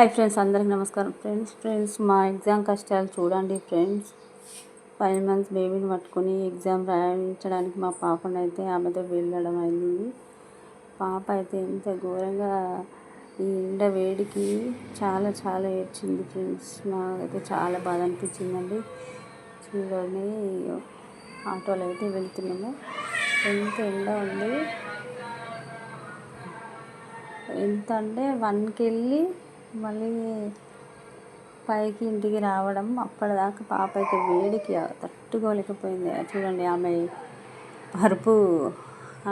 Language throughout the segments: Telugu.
హాయ్ ఫ్రెండ్స్ అందరికి నమస్కారం. ఫ్రెండ్స్ ఫ్రెండ్స్ మా ఎగ్జామ్ కష్టాలు చూడండి ఫ్రెండ్స్ ఫైవ్ మంత్స్ బేబీని పట్టుకొని ఎగ్జామ్ రాయించడానికి మా పాపనైతే ఆమెతో వెళ్ళడం అయింది. పాప అయితే ఎంత ఘోరంగా ఈ ఎండ వేడికి చాలా చాలా ఏడ్చింది ఫ్రెండ్స్ నాకైతే చాలా బాధ అనిపించిందండి. చూడండి ఆటోలో అయితే వెళ్తున్నాము. ఎంత ఎండ ఉంది. ఎంత అంటే వన్కి వెళ్ళి మళ్ళీ పైకి ఇంటికి రావడం అప్పటిదాకా పాప అయితే వేడికి తట్టుకోలేకపోయింది. చూడండి ఆమె పరుపు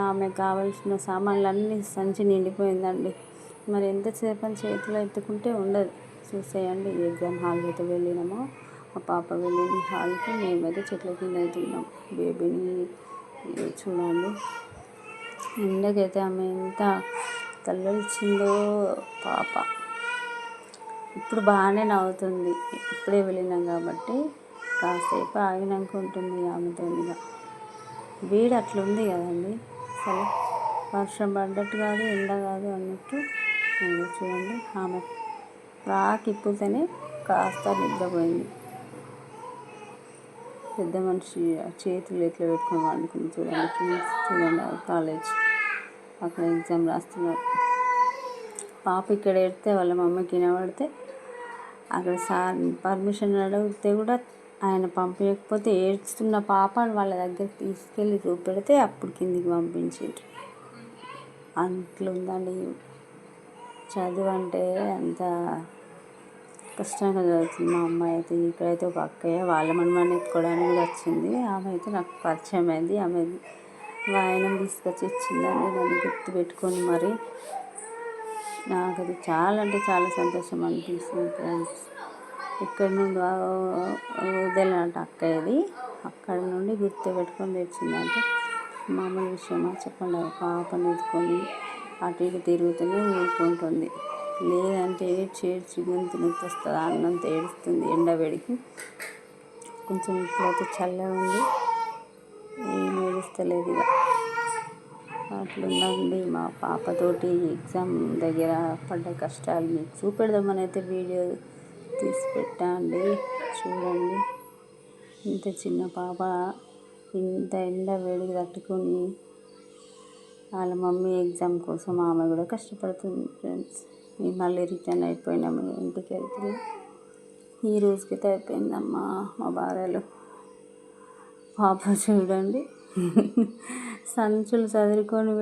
ఆమె కావాల్సిన సామాన్లన్నీ సంచి నిండిపోయిందండి. మరి ఎంతసేపు అని చేతిలో ఎత్తుకుంటే ఉండదు. చూసేయండి ఎగ్జామ్ హాల్ అయితే వెళ్ళినామో. ఆ పాప వెళ్ళింది హాల్కి మేమైతే చెట్ల కింద అవుతున్నాం బేబీని చూడండి. ఎండకైతే ఆమె ఎంత తల్లొచ్చిందో పాప. ఇప్పుడు బాగానే నవ్వుతుంది. ఇప్పుడే వెళ్ళినాం కాబట్టి కాసేపు ఆగినాక ఉంటుంది ఆమెతో ఇక వేడి అట్లుంది కదండి. అసలు వర్షం పడ్డట్టు కాదు ఎండ కాదు అన్నట్టు చూడండి. ఆమె రాకిప్పుతేనే కాస్త నిద్రపోయింది. పెద్ద మనిషి చేతులు ఎట్లా పెట్టుకొని వాడుకుని చూడండి. చూడండి కాలేజ్ అక్కడ ఎగ్జామ్ రాస్తున్నారు పాప ఇక్కడ ఎడితే వాళ్ళ మమ్మకి వినబడితే అక్కడ సార్ పర్మిషన్ అడిగితే కూడా ఆయన పంపించకపోతే ఏడుస్తున్న పాపను వాళ్ళ దగ్గర తీసుకెళ్ళి చూపెడితే అప్పుడు కిందికి పంపించారు అంట్లుందండి. చదువు అంటే అంత కష్టంగా చదువుతుంది మా అమ్మాయి అయితే. ఇక్కడైతే ఒక అక్కయ్య వాళ్ళ మనమని ఎత్తుకోవడానికి కూడా వచ్చింది. ఆమె అయితే నాకు పరిచయం అయింది ఆమె వాయనం తీసుకొచ్చి ఇచ్చిందండి. నన్ను గుర్తు పెట్టుకొని మరి నాకు అది చాలా అంటే చాలా సంతోషం అనిపిస్తుంది ఫ్రెండ్స్. ఇక్కడ నుండి వదిలినట్టు అక్క ఇది అక్కడ నుండి గుర్తు పెట్టుకొని తెచ్చిందంటే మామూలు విషయమా చెప్పండి. పాపని ఎత్తుకొని అటు ఇటు తిరుగుతూనే ఊరుకుంటుంది. లేదంటే ఏడ్చి ఏడ్చి గొంతు నొప్పిస్తుంది. అన్నంత ఏడుస్తుంది ఎండవేడికి కొంచెం ఇప్పుడైతే చల్లగా ఉంది. ఏం ఏడుస్తలేదు ఇక. అట్లుందండి మా పాపతోటి ఎగ్జామ్ దగ్గర పడ్డ కష్టాలు మీకు చూపెడదామని అయితే వీడియో తీసి పెట్టండి చూడండి. ఇంత చిన్న పాప ఇంత ఎండ వేడికి తట్టుకుని వాళ్ళ మమ్మీ ఎగ్జామ్ కోసం ఆమె కూడా కష్టపడుతుంది ఫ్రెండ్స్. మేము మళ్ళీ రిటర్న్ అయిపోయినాము ఇంటికి వెళ్తున్నాం ఈ రోజుకైతే అయిపోయిందమ్మా మా భార్యలు. పాప చూడండి. సంచులు చదువుకొని